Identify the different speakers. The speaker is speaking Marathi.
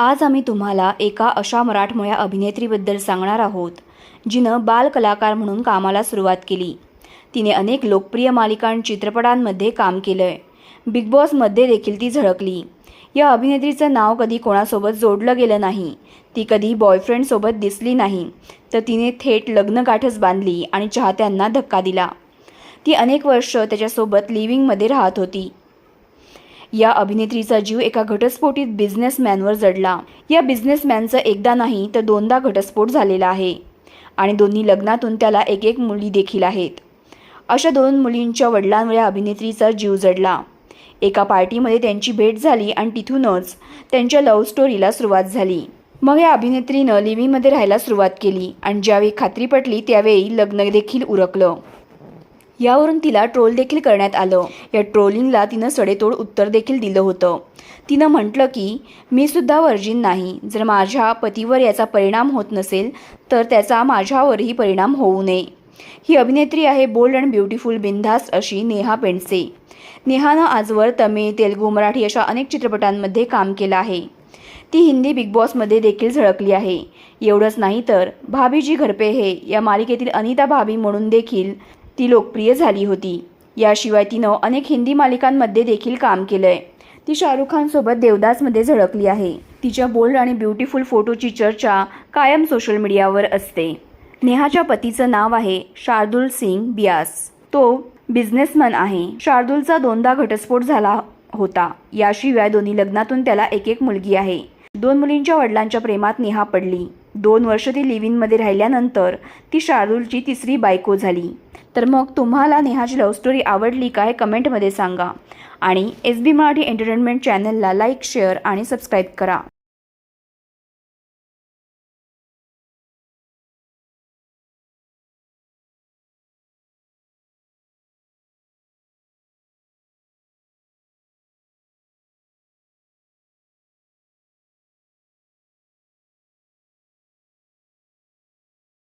Speaker 1: आज आम्ही तुम्हाला एका अशा मराठमोळ्या अभिनेत्रीबद्दल सांगणार आहोत जिनं बालकलाकार म्हणून कामाला सुरुवात केली. तिने अनेक लोकप्रिय मालिकां चित्रपटांमध्ये काम केलं आहे बिग बॉसमध्ये देखील ती झळकली. या अभिनेत्रीचं नाव कधी कोणासोबत जोडलं गेलं नाही ती कधी बॉयफ्रेंडसोबत दिसली नाही तर तिने थेट लग्नगाठच बांधली आणि चाहत्यांना धक्का दिला. ती अनेक वर्ष त्याच्यासोबत लिव्हिंगमध्ये राहत होती. या अभिनेत्रीचा जीव एका घटस्फोटीत बिझनेसमॅनवर जडला. या बिझनेसमॅनचं एकदा नाही तर दोनदा घटस्फोट झालेला आहे. आणि दोन्ही लग्नातून त्याला एक एक मुली देखील आहेत. अशा दोन मुलींच्या वडिलांमुळे अभिनेत्रीचा जीव जडला. एका पार्टीमध्ये त्यांची भेट झाली आणि तिथूनच त्यांच्या लव्ह स्टोरीला सुरुवात झाली. मग या अभिनेत्रीनं लिव्हिंगमध्ये राहायला सुरुवात केली आणि ज्यावेळी खात्री पटली त्यावेळी लग्न देखील उरकलं. यावरून तिला ट्रोल देखील करण्यात आलं. या ट्रोलिंगला तिनं सडेतोड उत्तर देखील दिलं होतं. तिनं म्हटलं की मी सुद्धा वर्जिन नाही. जर माझ्या पतीवर याचा परिणाम होत नसेल तर त्याचा माझ्यावरही परिणाम होऊ नये. ही अभिनेत्री आहे बोल्ड अँड ब्युटिफुल बिनधास्त अशी नेहा पेंडसे. नेहानं आजवर तमिळ तेलुगू मराठी अशा अनेक चित्रपटांमध्ये काम केलं आहे. ती हिंदी बिग बॉसमध्ये देखील झळकली आहे. एवढंच नाही तर भाभीजी घरपे हे या मालिकेतील अनिता भाभी म्हणून देखील ती लोकप्रिय झाली होती. याशिवाय तिनं अनेक हिंदी मालिकांमध्ये देखील काम केलंय. ती शाहरुख खानसोबत देवदासमध्ये झळकली आहे. तिच्या बोल्ड आणि ब्युटिफुल फोटोची चर्चा कायम सोशल मीडियावर असते. नेहाच्या पतीचं नाव आहे शार्दुल सिंग बियास. तो बिझनेसमॅन आहे. शार्दुलचा दोनदा घटस्फोट झाला होता. याशिवाय दोन्ही लग्नातून त्याला एक एक मुलगी आहे. दोन मुलींच्या वडिलांच्या प्रेमात नेहा पडली. दोन वर्ष ती लिव्हिनमध्ये राहिल्यानंतर ती शार्दुलची तिसरी बायको झाली. तर मग तुम्हाला नेहाची लव्ह स्टोरी आवडली का हे कमेंटमध्ये सांगा. आणि एस बी मराठी एंटरटेनमेंट चॅनलला लाईक शेअर आणि सबस्क्राईब करा.